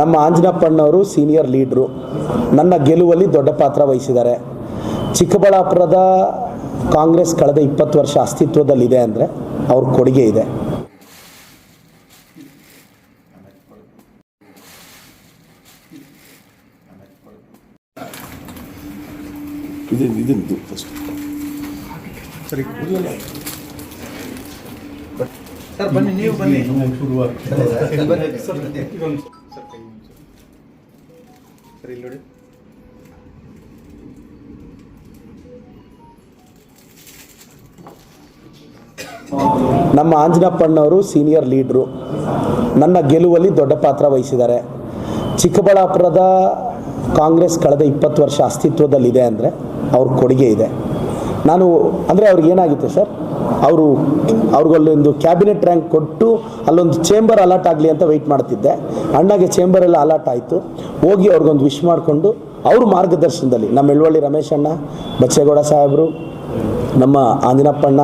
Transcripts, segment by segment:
ನಮ್ಮ ಆಂಜನಪ್ಪಣ್ಣವರು ಸೀನಿಯರ್ ಲೀಡ್ರು ನನ್ನ ಗೆಲುವಲ್ಲಿ ದೊಡ್ಡ ಪಾತ್ರ ವಹಿಸಿದ್ದಾರೆ. ಚಿಕ್ಕಬಳ್ಳಾಪುರದ ಕಾಂಗ್ರೆಸ್ ಕಳೆದ ಇಪ್ಪತ್ತು ವರ್ಷ ಅಸ್ತಿತ್ವದಲ್ಲಿದೆ ಅಂದರೆ ಅವ್ರ ಕೊಡುಗೆ ಇದೆ. ಸರ್ ಬನ್ನಿ ನೀವು ಬನ್ನಿ. ಸರ್ ನಮ್ಮ ಆಂಜನಪ್ಪಣ್ಣವರು ಸೀನಿಯರ್ ಲೀಡ್ರು. ನನ್ನ ಗೆಲುವಲ್ಲಿ ದೊಡ್ಡ ಪಾತ್ರ ವಹಿಸಿದ್ದಾರೆ. ಚಿಕ್ಕಬಳ್ಳಾಪುರದ ಕಾಂಗ್ರೆಸ್ ಕಳೆದ ಇಪ್ಪತ್ತು ವರ್ಷ ಅಸ್ತಿತ್ವದಲ್ಲಿದೆ ಅಂದರೆ ಅವ್ರ ಕೊಡುಗೆ ಇದೆ. ನಾನು, ಅಂದರೆ ಅವ್ರಿಗೆ ಏನಾಗಿತ್ತು ಸರ್? ಅವರು ಅವ್ರಿಗಲ್ಲೊಂದು ಕ್ಯಾಬಿನೆಟ್ ರ್ಯಾಂಕ್ ಕೊಟ್ಟು ಅಲ್ಲೊಂದು ಚೇಂಬರ್ ಅಲಾಟ್ ಆಗಲಿ ಅಂತ ವೆಯ್ಟ್ ಮಾಡ್ತಿದ್ದೆ. ಅಣ್ಣಗೆ ಚೇಂಬರ್ ಎಲ್ಲ ಅಲಾಟ್ ಆಯಿತು. ಹೋಗಿ ಅವ್ರಿಗೊಂದು ವಿಶ್ ಮಾಡಿಕೊಂಡು ಅವ್ರ ಮಾರ್ಗದರ್ಶನದಲ್ಲಿ, ನಮ್ಮ ಎಳ್ವಳ್ಳಿ ರಮೇಶ್ ಅಣ್ಣ ಬಚ್ಚೇಗೌಡ ಸಾಹೇಬರು ನಮ್ಮ ಆಂಜನಪ್ಪಣ್ಣ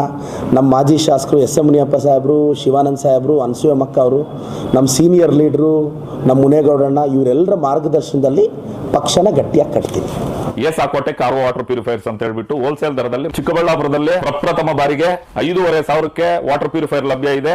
ನಮ್ಮ ಮಾಜಿ ಶಾಸಕರು ಎಸ್ ಎಂ ಮುನಿಯಪ್ಪ ಸಾಹೇಬರು, ಶಿವಾನಂದ್ ಸಾಹೇಬರು, ಅನಸೂಯಮ್ಮಕ್ಕ ಅವರು, ನಮ್ಮ ಸೀನಿಯರ್ ಲೀಡ್ರು ನಮ್ಮ ಮುನೇಗೌಡಣ್ಣ, ಇವರೆಲ್ಲರ ಮಾರ್ಗದರ್ಶನದಲ್ಲಿ ಪಕ್ಷನ ಗಟ್ಟಿಯಾಗಿ ಕಟ್ತೀನಿ ಎಸ್ ಆಕೋಟೆ ಕಾರ್ ವಾಟರ್ ಪ್ಯೂರಿಫೈರ್ಸ್ ಅಂತ ಹೇಳ್ಬಿಟ್ಟು ಹೋಲ್ಸೇಲ್ ದರದಲ್ಲಿ ಚಿಕ್ಕಬಳ್ಳಾಪುರದಲ್ಲಿ ಪ್ರಪ್ರಥಮ ಬಾರಿಗೆ ಐದೂವರೆ ಸಾವಿರಕ್ಕೆ ವಾಟರ್ ಪ್ಯೂರಿಫೈರ್ ಲಭ್ಯ ಇದೆ.